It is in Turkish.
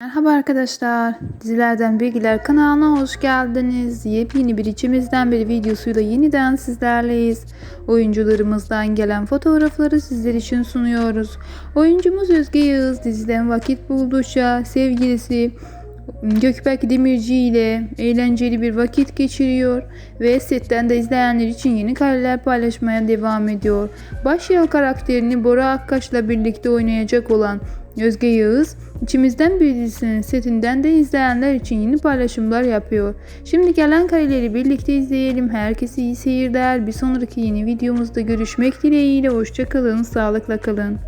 Merhaba arkadaşlar. Dizilerden Bilgiler kanalına hoş geldiniz. Yepyeni bir içimizden bir videosuyla yeniden sizlerleyiz. Oyuncularımızdan gelen fotoğrafları sizler için sunuyoruz. Oyuncumuz Özge Yağız diziden vakit buldukça sevgilisi Gökberk Demirci ile eğlenceli bir vakit geçiriyor ve setten de izleyenler için yeni kareler paylaşmaya devam ediyor. Başrol karakterini Bora Akkaş'la birlikte oynayacak olan Özge Yağız, içimizden bir dizisinin setinden de izleyenler için yeni paylaşımlar yapıyor. Şimdi gelen kareleri birlikte izleyelim. Herkese iyi seyirler. Bir sonraki yeni videomuzda görüşmek dileğiyle. Hoşçakalın, sağlıkla kalın.